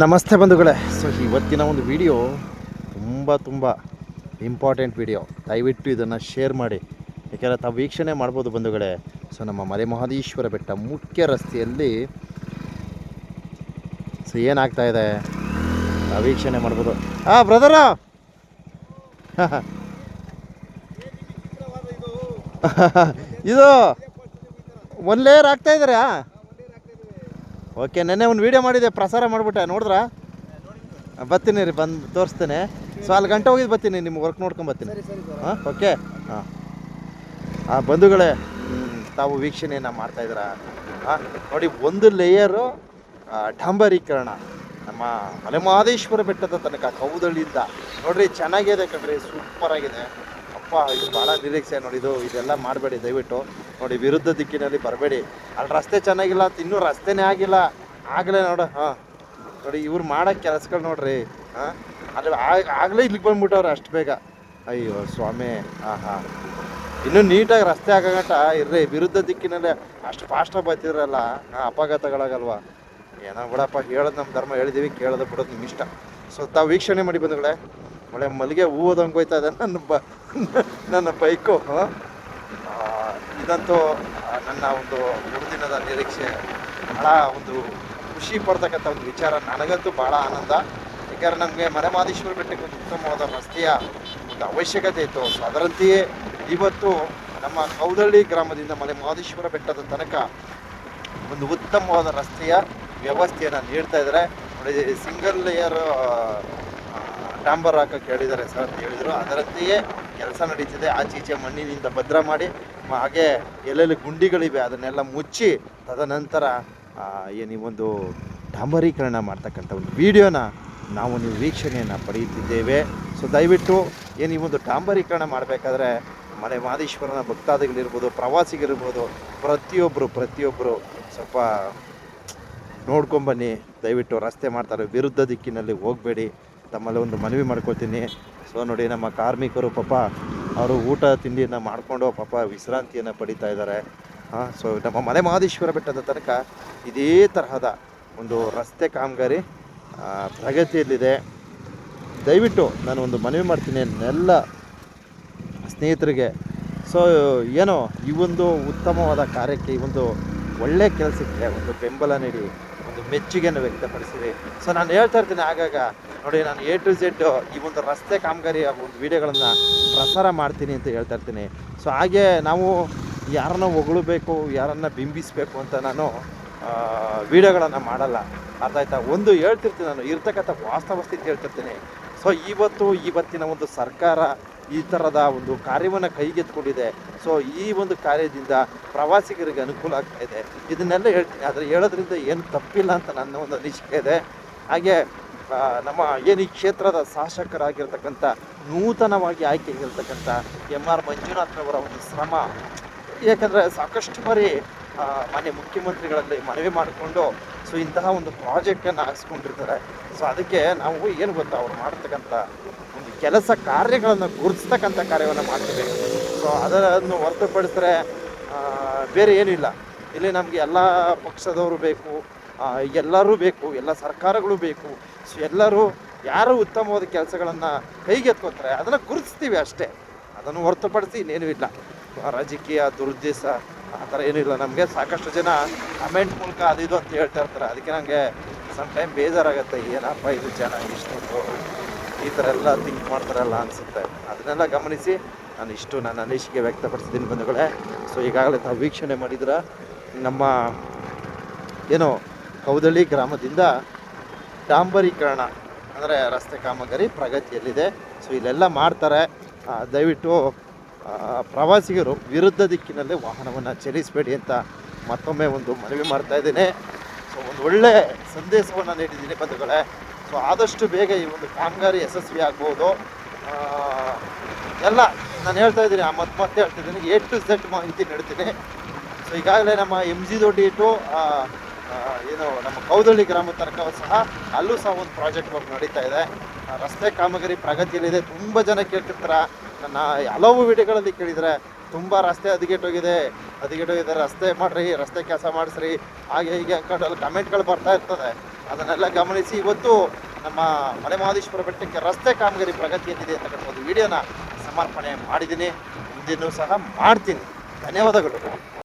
ನಮಸ್ತೆ ಬಂಧುಗಳೇ. ಸೊ ಇವತ್ತಿನ ಒಂದು ವಿಡಿಯೋ ತುಂಬ ತುಂಬ ಇಂಪಾರ್ಟೆಂಟ್ ವಿಡಿಯೋ ದಯವಿಟ್ಟು ಇದನ್ನು ಶೇರ್ ಮಾಡಿ. ಯಾಕೆಂದರೆ ತಾವು ವೀಕ್ಷಣೆ ಮಾಡ್ಬೋದು ಬಂಧುಗಳೇ. ಸೊ ನಮ್ಮ ಮಲೆ ಮಹದೇಶ್ವರ ಬೆಟ್ಟ ಮುಖ್ಯ ರಸ್ತೆಯಲ್ಲಿ ಸೊ ಏನಾಗ್ತಾ ಇದೆ? ವೀಕ್ಷಣೆ ಮಾಡ್ಬೋದು. ಆ ಬ್ರದರ ಇದು ಒಂದು ಲೇಯರ್ ಆಗ್ತಾ ಇದ್ದೀರಾ ಓಕೆ ನೆನ್ನೆ ಒಂದು ವೀಡಿಯೋ ಮಾಡಿದೆ ಪ್ರಸಾರ ಮಾಡಿಬಿಟ್ಟೆ ನೋಡಿದ್ರಾ? ಬರ್ತೀನಿ ರೀ ಬಂದು ತೋರಿಸ್ತೇನೆ. ಸೊ ಅಲ್ಲಿ ಗಂಟೆ ಹೋಗಿದ್ದು ಬರ್ತೀನಿ ನಿಮ್ಮ ವರ್ಕ್ ನೋಡ್ಕೊಂಡು ಬರ್ತೀನಿ. ಹಾಂ ಓಕೆ ಹಾಂ. ಆ ಬಂಧುಗಳೇ ತಾವು ವೀಕ್ಷಣೆಯನ್ನು ಮಾಡ್ತಾಯಿದ್ದೀರಾ ಹಾಂ ನೋಡಿ ಒಂದು ಲೇಯರು ಡಾಂಬರೀಕರಣ. ನಮ್ಮ ಮಲೆಮಹದೇಶ್ವರ ಬೆಟ್ಟದ ತನಕ ಕೌದಳಿಯಿಂದ. ನೋಡ್ರಿ ಚೆನ್ನಾಗಿದೆ ಕಣ್ರಿ ಸೂಪರ್ ಆಗಿದೆ. ಅಪ್ಪ ಇದು ಭಾಳ ನಿರೀಕ್ಷೆ ನೋಡಿ ಇದು ಇದೆಲ್ಲ ಮಾಡಬೇಡಿ ದಯವಿಟ್ಟು. ನೋಡಿ, ವಿರುದ್ಧ ದಿಕ್ಕಿನಲ್ಲಿ ಬರಬೇಡಿ. ಅಲ್ಲಿ ರಸ್ತೆ ಚೆನ್ನಾಗಿಲ್ಲ, ಇನ್ನೂ ರಸ್ತೆನೇ ಆಗಿಲ್ಲ. ಆಗಲೇ ನೋಡು, ಹಾಂ. ನೋಡಿ, ಇವ್ರು ಮಾಡೋ ಕೆಲಸಗಳು ನೋಡ್ರಿ, ಹಾಂ. ಅಲ್ಲಿ ಆಗ- ಆಗಲೇ ಇಲ್ಲಿಗೆ ಬಂದ್ಬಿಟ್ಟವ್ರೆ ಅಷ್ಟು ಬೇಗ. ಅಯ್ಯೋ, ಸ್ವಾಮಿ ಹಾಂ ಹಾಂ ಇನ್ನೂ ನೀಟಾಗಿ ರಸ್ತೆ ಆಗಗಂಟ ಇರ್ರಿ, ವಿರುದ್ಧ ದಿಕ್ಕಿನಲ್ಲೇ ಅಷ್ಟು ಫಾಸ್ಟಾಗಿ ಬರ್ತಿದ್ರಲ್ಲ, ಹಾಂ, ಅಪಘಾತಗಳಾಗಲ್ವಾ. ಏನೋ ಬಿಡಪ್ಪ, ಹೇಳೋದು ನಮ್ಮ ಧರ್ಮ, ಹೇಳಿದೀವಿ, ಕೇಳೋದು ಬಿಡೋದು ನಿಮ್ಮ ಇಷ್ಟ. ಸೊ, ತಾವು ವೀಕ್ಷಣೆ ಮಾಡಿ ಬಂಧುಗಳೇ, ಒಳ್ಳೆ ಮಲ್ಲಿಗೆ ಹೂವದಂಗೆ ಹೋಯ್ತಾ ಇದೆ ನನ್ನ ಬ, ನನ್ನ ಬೈಕು, ಹಾಂ. ಇದಂತೂ ನನ್ನ ಒಂದು ಮೂರು ದಿನದ ನಿರೀಕ್ಷೆ. ಭಾಳ ಒಂದು ಖುಷಿ ಪಡ್ತಕ್ಕಂಥ ಒಂದು ವಿಚಾರ. ನನಗಂತೂ ಭಾಳ ಆನಂದ. ಯಾಕಂದರೆ ನಮಗೆ ಮನೆಮಾದೇಶ್ವರ ಬೆಟ್ಟಕ್ಕೆ ಒಂದು ಉತ್ತಮವಾದ ರಸ್ತೆಯ ಒಂದು ಅವಶ್ಯಕತೆ ಇತ್ತು. ಸೊ ಅದರಂತೆಯೇ ಇವತ್ತು ನಮ್ಮ ಕೌದಳ್ಳಿ ಗ್ರಾಮದಿಂದ ಮಲೆ ಮಾದೇಶ್ವರ ಬೆಟ್ಟದ ತನಕ ಒಂದು ಉತ್ತಮವಾದ ರಸ್ತೆಯ ವ್ಯವಸ್ಥೆಯನ್ನು ನೀಡ್ತಾ ಇದ್ದಾರೆ. ಸಿಂಗಲ್ ಲೇಯರ್ ಡಾಂಬರ್ ಹಾಕಕ್ಕೆ ಹೇಳಿದ್ದಾರೆ ಸರ್ ಅಂತ ಹೇಳಿದರು. ಅದರಂತೆಯೇ ಕೆಲಸ ನಡೀತಿದೆ. ಆಚೆ ಈಚೆ ಮಣ್ಣಿನಿಂದ ಭದ್ರ ಮಾಡಿ ಹಾಗೆ ಎಲ್ಲೆಲ್ಲಿ ಗುಂಡಿಗಳಿವೆ ಅದನ್ನೆಲ್ಲ ಮುಚ್ಚಿ ತದನಂತರ ಏನು ಈ ಒಂದು ಡಾಂಬರೀಕರಣ ಮಾಡ್ತಕ್ಕಂಥ ಒಂದು ವಿಡಿಯೋನ ನಾವು ನೀವು ವೀಕ್ಷಣೆಯನ್ನು ಪಡೆಯುತ್ತಿದ್ದೇವೆ. ಸೊ ದಯವಿಟ್ಟು ಏನು ಈ ಒಂದು ಡಾಂಬರೀಕರಣ ಮಾಡಬೇಕಾದ್ರೆ ಮಲೆ ಮಾದೇಶ್ವರನ ಭಕ್ತಾದಿಗಳಿರ್ಬೋದು, ಪ್ರವಾಸಿಗರಿರ್ಬೋದು ಪ್ರತಿಯೊಬ್ಬರು ಪ್ರತಿಯೊಬ್ಬರು ಸ್ವಲ್ಪ ನೋಡ್ಕೊಂಬನ್ನಿ ದಯವಿಟ್ಟು ರಸ್ತೆ ಮಾಡ್ತಾರೆ. ವಿರುದ್ಧ ದಿಕ್ಕಿನಲ್ಲಿ ಹೋಗಬೇಡಿ. ತಮ್ಮಲ್ಲಿ ಒಂದು ಮನವಿ ಮಾಡ್ಕೊಳ್ತೀನಿ. ಸೊ ನೋಡಿ ನಮ್ಮ ಕಾರ್ಮಿಕರು ಪಾಪ ಅವರು ಊಟ ತಿಂಡಿಯನ್ನು ಮಾಡಿಕೊಂಡು ಪಾಪ ವಿಶ್ರಾಂತಿಯನ್ನು ಪಡಿತಾ ಇದ್ದಾರೆ. ಹಾಂ ಸೊ ನಮ್ಮ ಮಲೆ ಮಹದೇಶ್ವರ ಬೆಟ್ಟದ ತನಕ ಇದೇ ತರಹದ ಒಂದು ರಸ್ತೆ ಕಾಮಗಾರಿ ಪ್ರಗತಿಯಲ್ಲಿದೆ. ದಯವಿಟ್ಟು ನಾನು ಒಂದು ಮನವಿ ಮಾಡ್ತೀನಿ ಎಲ್ಲ ಸ್ನೇಹಿತರಿಗೆ. ಸೊ ಏನೋ ಈ ಒಂದು ಉತ್ತಮವಾದ ಕಾರ್ಯಕ್ಕೆ ಈ ಒಂದು ಒಳ್ಳೆಯ ಕೆಲಸಕ್ಕೆ ಒಂದು ಬೆಂಬಲ ನೀಡಿ. ಒಂದು ಮೆಚ್ಚುಗೆಯನ್ನು ವ್ಯಕ್ತಪಡಿಸಿದೆ. ಸೊ ನಾನು ಹೇಳ್ತಾ ಇರ್ತೀನಿ ಆಗಾಗ. ನೋಡಿ, ನಾನು ಎ ಟು ಝೆಡ್ ಈ ಒಂದು ರಸ್ತೆ ಕಾಮಗಾರಿಯ ಒಂದು ವಿಡಿಯೋಗಳನ್ನು ಪ್ರಸಾರ ಮಾಡ್ತೀನಿ ಅಂತ ಹೇಳ್ತಾ ಇರ್ತೀನಿ. ಸೊ ಹಾಗೆ ನಾವು ಯಾರನ್ನ ಹೊಗಳಬೇಕು, ಯಾರನ್ನ ಬಿಂಬಿಸಬೇಕು ಅಂತ ನಾನು ವಿಡಿಯೋಗಳನ್ನು ಮಾಡಲ್ಲ. ಅರ್ಥ ಆಯ್ತಾ? ಒಂದು ಹೇಳ್ತಿರ್ತೀನಿ ನಾನು, ಇರ್ತಕ್ಕಂಥ ವಾಸ್ತವ ಸ್ಥಿತಿ ಹೇಳ್ತಿರ್ತೀನಿ. ಸೊ ಇವತ್ತು, ಇವತ್ತಿನ ಒಂದು ಸರ್ಕಾರ ಈ ಥರದ ಒಂದು ಕಾರ್ಯವನ್ನು ಕೈಗೆತ್ಕೊಂಡಿದೆ ಸೊ ಈ ಒಂದು ಕಾರ್ಯದಿಂದ ಪ್ರವಾಸಿಗರಿಗೆ ಅನುಕೂಲ ಆಗ್ತಾ ಇದೆ. ಇದನ್ನೆಲ್ಲ ಹೇಳ್ತೀನಿ ಆದರೆ ಹೇಳೋದ್ರಿಂದ ಏನು ತಪ್ಪಿಲ್ಲ ಅಂತ ನನ್ನ ಒಂದು ಅನಿಸಿಕೆ ಇದೆ. ಹಾಗೆ ನಮ್ಮ ಏನು ಈ ಕ್ಷೇತ್ರದ ಶಾಸಕರಾಗಿರ್ತಕ್ಕಂಥ, ನೂತನವಾಗಿ ಆಯ್ಕೆಯಾಗಿರ್ತಕ್ಕಂಥ ಎಂ ಆರ್ ಮಂಜುನಾಥ್ರವರ ಒಂದು ಶ್ರಮ. ಯಾಕಂದರೆ ಸಾಕಷ್ಟು ಬಾರಿ ಮಾನ್ಯ ಮುಖ್ಯಮಂತ್ರಿಗಳಲ್ಲಿ ಮನವಿ ಮಾಡಿಕೊಂಡು ಸೊ ಇಂತಹ ಒಂದು ಪ್ರಾಜೆಕ್ಟನ್ನು ಹಾಕ್ಸ್ಕೊಂಡಿರ್ತಾರೆ. ಸೊ ಅದಕ್ಕೆ ನಾವು ಏನು ಗೊತ್ತಾ ಅವ್ರು ಮಾಡ್ತಕ್ಕಂಥ ಕೆಲಸ ಕಾರ್ಯಗಳನ್ನು ಗುರುತಿಸ್ತಕ್ಕಂಥ ಕಾರ್ಯವನ್ನು ಮಾಡ್ತೀವಿ. ಸೊ ಅದನ್ನು ಹೊರತುಪಡಿಸಿದ್ರೆ ಬೇರೆ ಏನಿಲ್ಲ. ಇಲ್ಲ ನಮಗೆ ಎಲ್ಲ ಪಕ್ಷದವರು ಬೇಕು ಎಲ್ಲರೂ ಬೇಕು, ಎಲ್ಲ ಸರ್ಕಾರಗಳು ಬೇಕು. ಸೊ ಎಲ್ಲರೂ ಯಾರು ಉತ್ತಮವಾದ ಕೆಲಸಗಳನ್ನು ಕೈಗೆತ್ಕೋತಾರೆ, ಅದನ್ನು ಗುರುತಿಸ್ತೀವಿ ಅಷ್ಟೇ. ಅದನ್ನು ಹೊರತುಪಡಿಸಿ ಇನ್ನೇನೂ ಇಲ್ಲ. ರಾಜಕೀಯ ದುರುದ್ದೇಶ, ಆ ಥರ ಏನೂ ಇಲ್ಲ. ನಮಗೆ ಸಾಕಷ್ಟು ಜನ ಕಮೆಂಟ್ ಮೂಲಕ ಅದು ಇದು ಅಂತ ಹೇಳ್ತಾ ಇರ್ತಾರೆ. ಅದಕ್ಕೆ ನನಗೆ ಸಮ್ ಟೈಮ್ ಬೇಜಾರಾಗುತ್ತೆ, ಏನಪ್ಪ ಇದು ಜನ ಇಷ್ಟೊಂದು ಈ ಥರ ಎಲ್ಲ ಥಿಂಕ್ ಮಾಡ್ತಾರಲ್ಲ ಅನಿಸುತ್ತೆ. ಅದನ್ನೆಲ್ಲ ಗಮನಿಸಿ ನಾನು ಇಷ್ಟು ನನ್ನ ಅನಿಸಿಕೆ ವ್ಯಕ್ತಪಡಿಸಿದ್ದೀನಿ ಬಂಧುಗಳೇ. ಸೊ ಈಗಾಗಲೇ ತಾವು ವೀಕ್ಷಣೆ ಮಾಡಿದ್ರೆ ನಮ್ಮ ಏನು ಕೌದಳ್ಳಿ ಗ್ರಾಮದಿಂದ ಡಾಂಬರೀಕರಣ, ಅಂದರೆ ರಸ್ತೆ ಕಾಮಗಾರಿ ಪ್ರಗತಿಯಲ್ಲಿದೆ. ಸೊ ಇಲ್ಲೆಲ್ಲ ಮಾಡ್ತಾರೆ. ದಯವಿಟ್ಟು ಪ್ರವಾಸಿಗರು ವಿರುದ್ಧ ದಿಕ್ಕಿನಲ್ಲೇ ವಾಹನವನ್ನು ಚಲಿಸಬೇಡಿ ಅಂತ ಮತ್ತೊಮ್ಮೆ ಒಂದು ಮನವಿ ಮಾಡ್ತಾ ಇದ್ದೀನಿ. ಸೊ ಒಂದು ಒಳ್ಳೆ ಸಂದೇಶವನ್ನು ನೀಡಿದ್ದೀನಿ ಬಂಧುಗಳೇ. ಸೊ ಆದಷ್ಟು ಬೇಗ ಈ ಒಂದು ಕಾಮಗಾರಿ ಯಶಸ್ವಿ ಆಗ್ಬೋದು. ಎಲ್ಲ ನಾನು ಹೇಳ್ತಾ ಇದ್ದೀನಿ ಮತ್ತೆ ಮತ್ತೆ ಹೇಳ್ತಿದ್ದೀನಿ ಎ ಟು ಸೆಟ್ ಮಾಹಿತಿ ನೀಡ್ತೀನಿ ಸೊ ಈಗಾಗಲೇ ನಮ್ಮ ಎಂ ಜಿ ದೊಡ್ಡಿ ಆ, ಏನು ನಮ್ಮ ಕೌದಳ್ಳಿ ಗ್ರಾಮದ ತನಕ ಸಹ ಅಲ್ಲೂ ಸಹ ಒಂದು ಪ್ರಾಜೆಕ್ಟ್ ವರ್ಕ್ ನಡೀತಾ ಇದೆ. ರಸ್ತೆ ಕಾಮಗಾರಿ ಪ್ರಗತಿಯಲ್ಲಿದೆ. ತುಂಬ ಜನ ಕೇಳ್ತಿರ್ತಾರೆ. ನನ್ನ ಹಲವು ವಿಡಿಯೋಗಳಲ್ಲಿ ಕೇಳಿದರೆ ತುಂಬ ರಸ್ತೆ ಹದಗೆಟ್ಟೋಗಿದೆ ಹದಗೆಟ್ಟೋಗಿದೆ ರಸ್ತೆ ಮಾಡಿರಿ ರಸ್ತೆ ಕೆಲಸ ಮಾಡಿಸ್ರಿ ಹಾಗೆ ಹೀಗೆ ಅಂದ್ಕೊಂಡು ಅಲ್ಲಿ ಕಮೆಂಟ್ಗಳು ಬರ್ತಾ ಇರ್ತದೆ. ಅದನ್ನೆಲ್ಲ ಗಮನಿಸಿ ಇವತ್ತು ನಮ್ಮ ಮಲೆ ಮಹದೇಶ್ವರ ಬೆಟ್ಟಕ್ಕೆ ರಸ್ತೆ ಕಾಮಗಾರಿ ಪ್ರಗತಿಯಲ್ಲಿದೆ ಅಂತಕ್ಕಂಥ ಒಂದು ವಿಡಿಯೋನ ಸಮರ್ಪಣೆ ಮಾಡಿದ್ದೀನಿ. ಮುಂದಿನೂ ಸಹ ಮಾಡ್ತೀನಿ. ಧನ್ಯವಾದಗಳು.